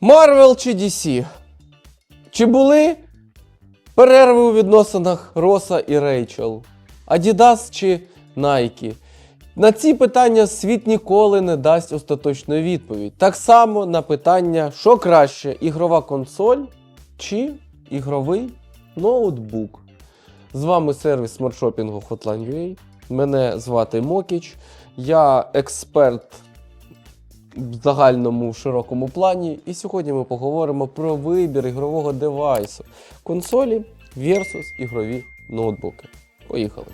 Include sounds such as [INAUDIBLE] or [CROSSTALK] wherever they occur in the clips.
Marvel чи DC? Чи були перерви у відносинах Роса і Рейчел? Adidas чи Nike? На ці питання світ ніколи не дасть остаточної відповідь. Так само на питання, що краще, ігрова консоль чи ігровий ноутбук. З вами сервіс смартшопінгу Hotline.ua. Мене звати Мокіч. Я експерт в загальному широкому плані. І сьогодні ми поговоримо про вибір ігрового девайсу консолі versus ігрові ноутбуки. Поїхали.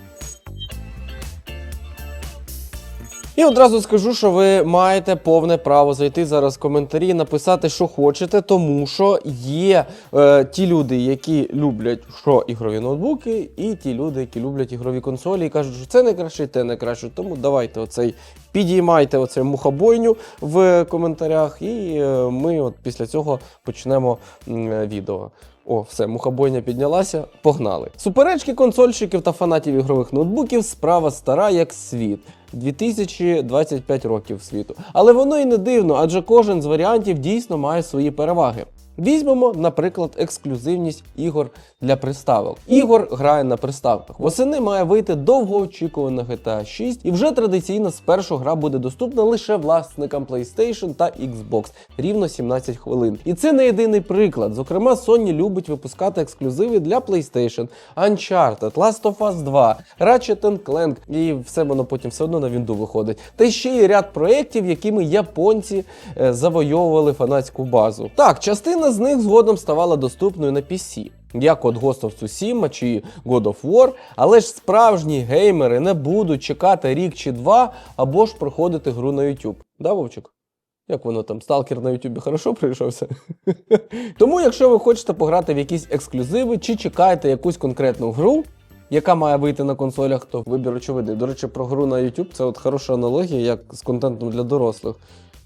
І одразу скажу, що ви маєте повне право зайти зараз в коментарі написати, що хочете, тому що є е, ті люди, які люблять що ігрові ноутбуки, і ті люди, які люблять ігрові консолі, і кажуть, що це найкраще, і те найкраще. Тому давайте оцей підіймайте оцей мухобойню в коментарях, і е, ми от після цього почнемо е, відео. О, все, мухобойня піднялася, погнали. Суперечки консольщиків та фанатів ігрових ноутбуків справа стара як світ. 2025 років світу. Але воно і не дивно, адже кожен з варіантів дійсно має свої переваги. Візьмемо, наприклад, ексклюзивність ігор для приставок. Ігор грає на приставках. Восени має вийти довгоочікувана GTA 6, і вже традиційно спершу гра буде доступна лише власникам PlayStation та Xbox рівно 17 хвилин. І це не єдиний приклад. Зокрема, Sony любить випускати ексклюзиви для PlayStation, Uncharted, Last of Us 2, Ratchet Clank, і все воно потім все одно на вінду виходить. Та ще й ряд проєктів, якими японці е, завойовували фанатську базу. Так, частина з них згодом ставала доступною на PC. Як от Ghost of Tsushima чи God of War, але ж справжні геймери не будуть чекати рік чи два або ж проходити гру на YouTube. Да, Вовчик? Як воно там, сталкер на Ютубі хорошо прийшовся? [LAUGHS] Тому, якщо ви хочете пограти в якісь ексклюзиви чи чекаєте якусь конкретну гру, яка має вийти на консолях, то вибір очевидний. До речі, про гру на YouTube це от хороша аналогія, як з контентом для дорослих.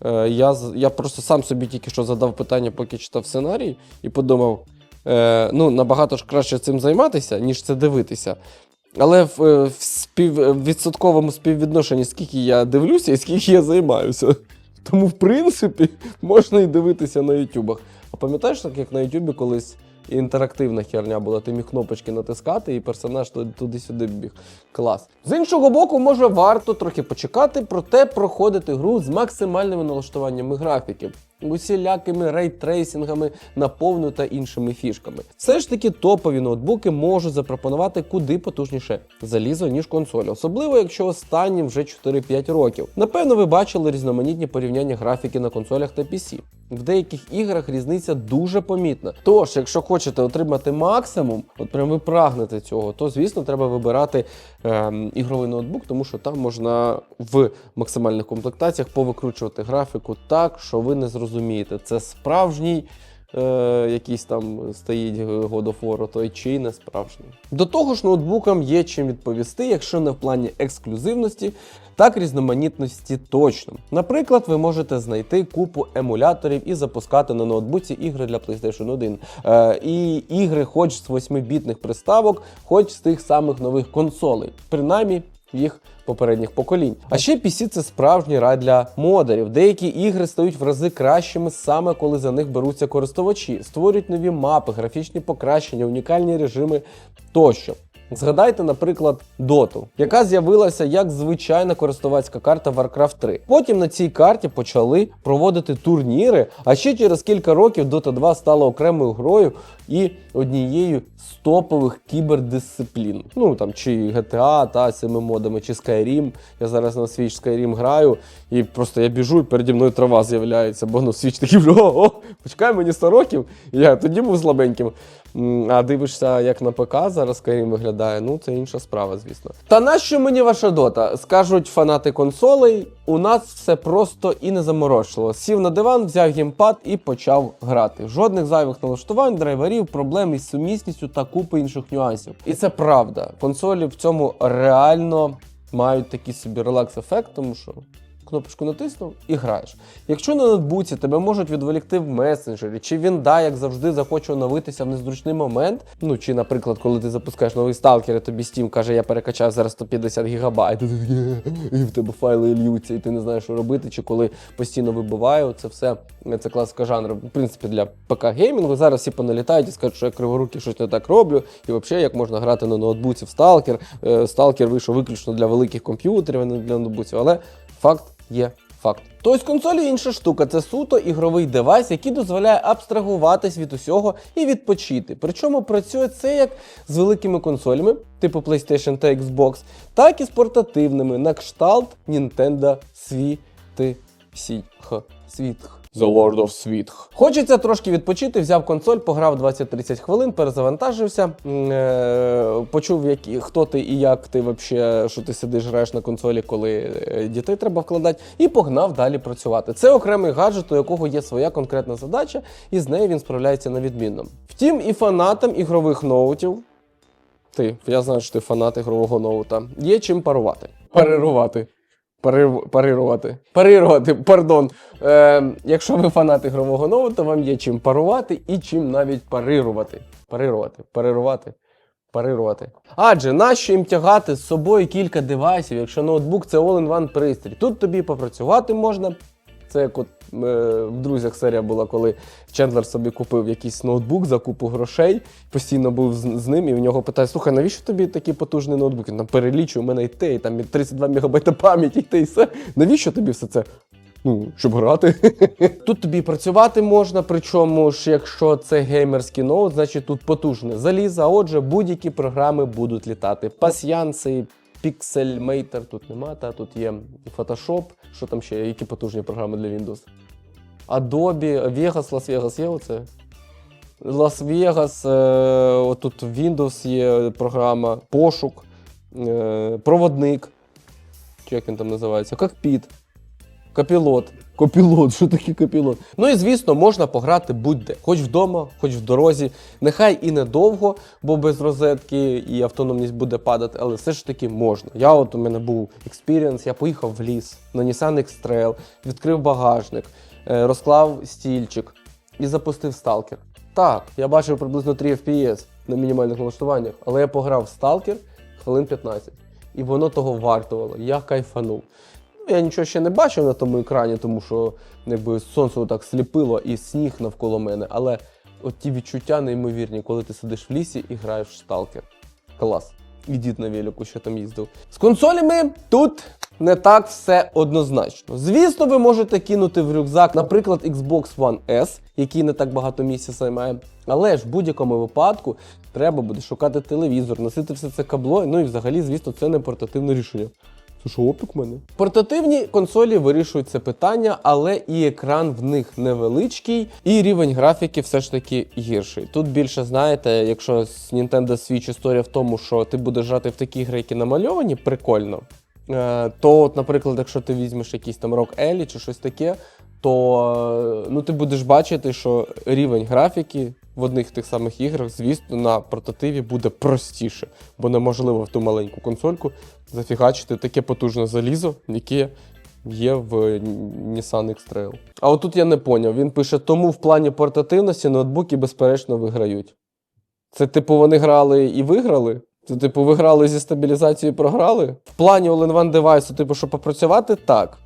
Е, я, я просто сам собі тільки що задав питання, поки читав сценарій, і подумав: е, ну, набагато ж краще цим займатися, ніж це дивитися. Але в, е, в спів, відсотковому співвідношенні, скільки я дивлюся і скільки я займаюся. Тому, в принципі, можна і дивитися на ютубах. А пам'ятаєш, так як на ютубі колись інтерактивна херня була, ти міг кнопочки натискати, і персонаж туди-сюди біг. Клас. З іншого боку, може варто трохи почекати, проте проходити гру з максимальними налаштуваннями графіки, усілякими рейтрейсингами на та іншими фішками. Все ж таки топові ноутбуки можуть запропонувати куди потужніше залізо, ніж консоль, особливо якщо останнім вже 4-5 років. Напевно, ви бачили різноманітні порівняння графіки на консолях та PC. В деяких іграх різниця дуже помітна. Тож, якщо хочете отримати максимум, от прям ви прагнете цього, то звісно треба вибирати ем, ігровий ноутбук, тому що там можна в максимальних комплектаціях повикручувати графіку так, що ви не зрозумієте, це справжній. Е, якийсь там стоїть God of War, той чи не справжній. До того ж, ноутбукам є чим відповісти, якщо не в плані ексклюзивності, так різноманітності точно. Наприклад, ви можете знайти купу емуляторів і запускати на ноутбуці ігри для PlayStation 1. Е, і ігри хоч з 8-бітних приставок, хоч з тих самих нових консолей. Принаймні їх попередніх поколінь. А ще PC це справжній рай для модерів. Деякі ігри стають в рази кращими саме коли за них беруться користувачі, створюють нові мапи, графічні покращення, унікальні режими тощо. Згадайте, наприклад, Доту, яка з'явилася як звичайна користувацька карта Warcraft 3. Потім на цій карті почали проводити турніри, а ще через кілька років Dota 2 стала окремою грою і однією з топових кібердисциплін. Ну там чи GTA та цими модами, чи Skyrim. Я зараз на Switch Skyrim граю, і просто я біжу, і переді мною трава з'являється, бо ну Switch такий о, о, почекай мені 100 років. Я тоді був слабеньким. А дивишся, як на ПК зараз Skyrim виглядає, ну це інша справа, звісно. Та нащо мені ваша дота? Скажуть фанати консолей. У нас все просто і не заморочило. Сів на диван, взяв геймпад і почав грати. Жодних зайвих налаштувань, драйверів, проблем із сумісністю та купи інших нюансів. І це правда. Консолі в цьому реально мають такий собі релакс-ефект, тому що кнопочку натиснув і граєш. Якщо на ноутбуці тебе можуть відволікти в месенджері, чи він да, як завжди, захоче оновитися в незручний момент. Ну чи, наприклад, коли ти запускаєш новий сталкер, і тобі Steam каже, я перекачав зараз 150 гігабайт, [LAUGHS] і в тебе файли льються, і ти не знаєш, що робити, чи коли постійно вибиваю, це все це класика жанру. В принципі, для ПК геймінгу зараз всі поналітають і скажуть, що я криворуки щось не так роблю, і взагалі як можна грати на ноутбуці в сталкер. Е, Сталкер вийшов виключно для великих комп'ютерів, а не для ноутбуців. Але факт є факт. Тобто консолі інша штука, це суто ігровий девайс, який дозволяє абстрагуватись від усього і відпочити. Причому працює це як з великими консолями, типу PlayStation та Xbox, так і з портативними на кшталт Nintendo Сіх Світх. The Lord of Світх. Хочеться трошки відпочити, взяв консоль, пограв 20-30 хвилин, перезавантажився, е, почув, які, хто ти і як ти вообще, що ти сидиш, граєш на консолі, коли е, дітей треба вкладати, і погнав далі працювати. Це окремий гаджет, у якого є своя конкретна задача, і з нею він справляється на відмінно. Втім, і фанатам ігрових ноутів. Ти, я знаю, що ти фанат ігрового ноута. Є чим парувати. Парирувати. Парир- Парирувати. Парирувати, пардон. Е, якщо ви фанат ігрового нову, то вам є чим парувати і чим навіть парирувати. Парирувати, парирувати. Парирувати. Адже нащо їм тягати з собою кілька девайсів, якщо ноутбук це all-in-one пристрій. Тут тобі попрацювати можна. Це як от е, в друзях серія була, коли Чендлер собі купив якийсь ноутбук за купу грошей, постійно був з, ним, і в нього питають: слухай, навіщо тобі такий потужний ноутбук? Він там перелічує, у мене і те, і там і 32 МБ пам'яті, і те, і все. Навіщо тобі все це? Ну, щоб грати. [LAUGHS] тут тобі працювати можна, причому ж, якщо це геймерський ноут, значить тут потужне залізо, а отже, будь-які програми будуть літати. Пасьянси, Pixelmator тут нема, та тут є Photoshop, що там ще, які потужні програми для Windows. Adobe, Vegas, Las Vegas є оце? Las-Vegas, е, отут Windows є програма, пошук, е, проводник. Чи як він там називається? Кокпіт. Копілот. Копілот, що таке копілот? Ну і звісно, можна пограти будь-де, хоч вдома, хоч в дорозі. Нехай і недовго, бо без розетки і автономність буде падати, але все ж таки можна. Я от у мене був експірієнс, я поїхав в ліс на Nissan X-Trail, відкрив багажник, е, розклав стільчик і запустив сталкер. Так, я бачив приблизно 3 FPS на мінімальних налаштуваннях, але я пограв в сталкер хвилин 15. І воно того вартувало. Я кайфанув. Я нічого ще не бачив на тому екрані, тому що якби сонце так сліпило і сніг навколо мене. Але от ті відчуття неймовірні, коли ти сидиш в лісі і граєш в сталкер. Клас. І дід на велику, що там їздив. З консолями тут не так все однозначно. Звісно, ви можете кинути в рюкзак, наприклад, Xbox One S, який не так багато місця займає. Але ж в будь-якому випадку треба буде шукати телевізор, носити все це кабло. Ну і взагалі, звісно, це не портативне рішення. Це що, опік в мене? Портативні консолі вирішують це питання, але і екран в них невеличкий, і рівень графіки все ж таки гірший. Тут більше знаєте, якщо з Nintendo Switch історія в тому, що ти будеш грати в такі гри, які намальовані, прикольно. Е, То, от, наприклад, якщо ти візьмеш якийсь там Rock Ellie чи щось таке, то е, ну, ти будеш бачити, що рівень графіки в одних тих самих іграх, звісно, на портативі буде простіше, бо неможливо в ту маленьку консольку зафігачити таке потужне залізо, яке є в Nissan X-Trail. А отут я не поняв. Він пише: тому в плані портативності ноутбуки безперечно виграють. Це типу вони грали і виграли? Це, типу, ви грали зі стабілізацією програли? В плані all-in-one девайсу, типу, щоб попрацювати, так.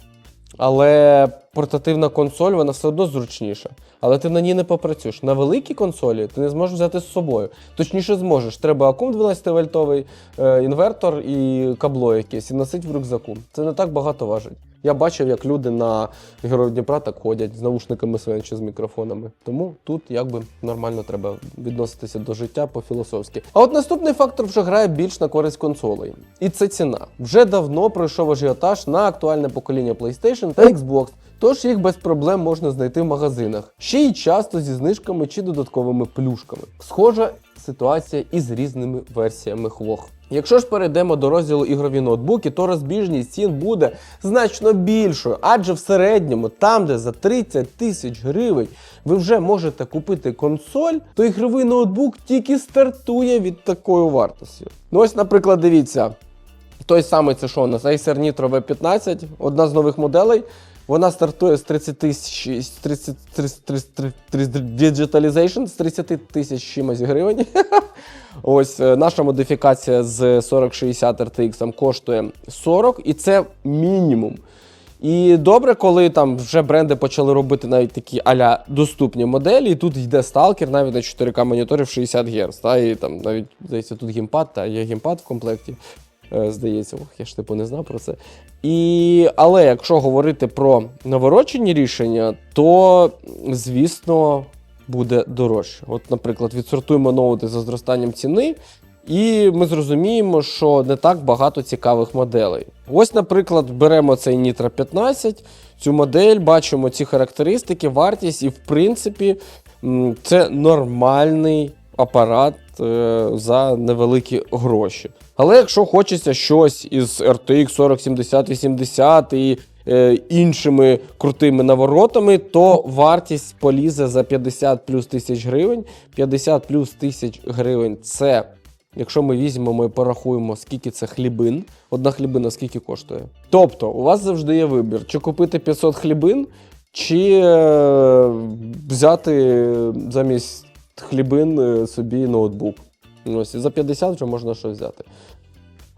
Але портативна консоль, вона все одно зручніша. Але ти на ній не попрацюєш. На великій консолі ти не зможеш взяти з собою. Точніше, зможеш. Треба акум 12 вольтовий, е, інвертор і кабло якесь, і носить в рюкзаку. Це не так багато важить. Я бачив, як люди на Герой Дніпра так ходять з наушниками своїми чи з мікрофонами. Тому тут якби нормально треба відноситися до життя по-філософськи. А от наступний фактор вже грає більш на користь консолей. І це ціна. Вже давно пройшов ажіотаж на актуальне покоління PlayStation та Xbox. Тож їх без проблем можна знайти в магазинах, ще й часто зі знижками чи додатковими плюшками. Схожа ситуація із різними версіями хвох. Якщо ж перейдемо до розділу ігрові ноутбуки, то розбіжність цін буде значно більшою, адже в середньому, там, де за 30 тисяч гривень ви вже можете купити консоль, то ігровий ноутбук тільки стартує від такої вартості. Ну ось, наприклад, дивіться. Той самий це що у нас? Acer Nitro V15, одна з нових моделей. Вона стартує з 30 тисяч з 30, 30, 30, 30, digitalization з 30 тисяч чимось гривень. [LAUGHS] Ось е, наша модифікація з 4060 RTX коштує 40, і це мінімум. І добре, коли там вже бренди почали робити навіть такі аля доступні моделі, і тут йде сталкер навіть на 4К моніторів 60 Гц. Та, і там навіть здається, тут геймпад, та є геймпад в комплекті. Е, Здається, ох, я ж типу не знав про це. І, але якщо говорити про наворочені рішення, то звісно буде дорожче. От, наприклад, відсортуємо ноути за зростанням ціни, і ми зрозуміємо, що не так багато цікавих моделей. Ось, наприклад, беремо цей Nitro 15, цю модель, бачимо ці характеристики, вартість, і в принципі це нормальний апарат е, за невеликі гроші. Але якщо хочеться щось із RTX 4070 80 і е, іншими крутими наворотами, то вартість полізе за 50 плюс тисяч гривень. 50 плюс тисяч гривень це, якщо ми візьмемо і порахуємо, скільки це хлібин, одна хлібина скільки коштує. Тобто, у вас завжди є вибір, чи купити 500 хлібин, чи е, взяти замість хлібин е, собі ноутбук. Ось, і за 50 вже можна щось взяти.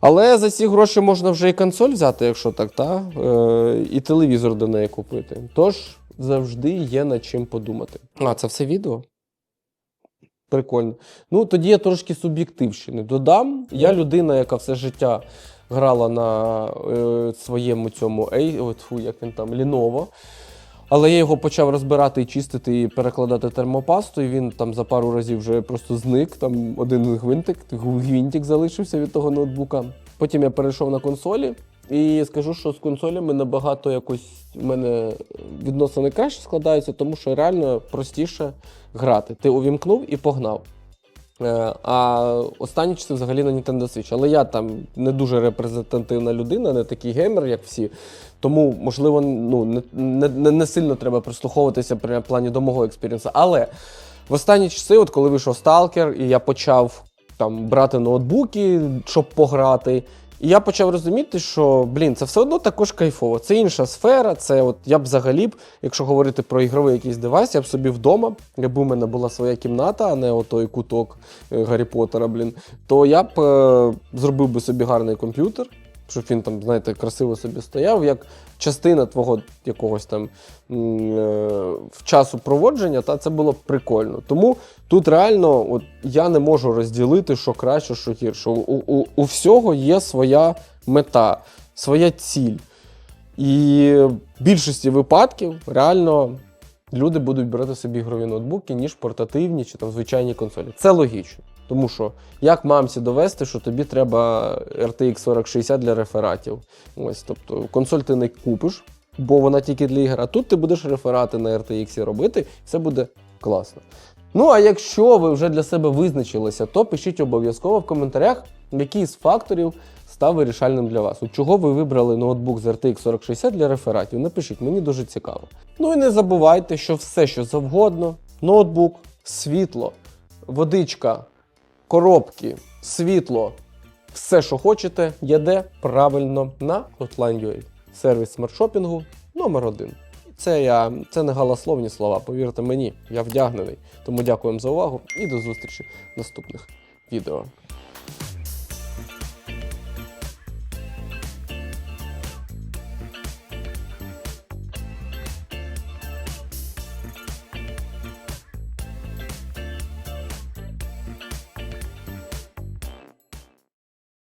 Але за ці гроші можна вже і консоль взяти, якщо так, та? Е, і телевізор до неї купити. Тож завжди є над чим подумати. А, це все відео? Прикольно. Ну, тоді я трошки суб'єктивщини додам. Я людина, яка все життя грала на е, своєму цьому ей, от, фу, як він там, Lenovo. Але я його почав розбирати і чистити і перекладати термопасту, і він там за пару разів вже просто зник. Там один гвинтик, гвинтик залишився від того ноутбука. Потім я перейшов на консолі. І скажу, що з консолями набагато якось в мене відносини краще складаються, тому що реально простіше грати. Ти увімкнув і погнав. Е, А останні часи взагалі на Nintendo Switch. Але я там не дуже репрезентативна людина, не такий геймер, як всі. Тому, можливо, ну, не, не, не- сильно треба прислуховуватися при плані до мого експірієнсу. Але в останні часи, от коли вийшов Stalker, і я почав там брати ноутбуки, щоб пограти. І я почав розуміти, що блін, це все одно також кайфово. Це інша сфера. Це от я б взагалі б, якщо говорити про ігровий якийсь девайс, я б собі вдома, якби в мене була своя кімната, а не отой куток е, Гаррі Поттера, блін, то я б е, зробив би собі гарний комп'ютер, щоб він там, знаєте, красиво собі стояв, як частина твого якогось там е, в часу проводження, та це було б прикольно. Тому тут реально от, я не можу розділити, що краще, що гірше. У, у, у всього є своя мета, своя ціль. І в більшості випадків реально люди будуть брати собі ігрові ноутбуки, ніж портативні чи там звичайні консолі. Це логічно. Тому що як мамці довести, що тобі треба RTX 4060 для рефератів? Ось, тобто консоль ти не купиш, бо вона тільки для ігор, а тут ти будеш реферати на RTX робити, і це буде класно. Ну а якщо ви вже для себе визначилися, то пишіть обов'язково в коментарях, який з факторів став вирішальним для вас. От чого ви вибрали ноутбук з RTX 4060 для рефератів? Напишіть, мені дуже цікаво. Ну і не забувайте, що все, що завгодно, ноутбук, світло, водичка, коробки, світло, все, що хочете, йде правильно на Hotline.ua. Сервіс смартшопінгу номер один. Це я це не галасловні слова, повірте мені, я вдягнений. Тому дякуємо за увагу і до зустрічі в наступних відео.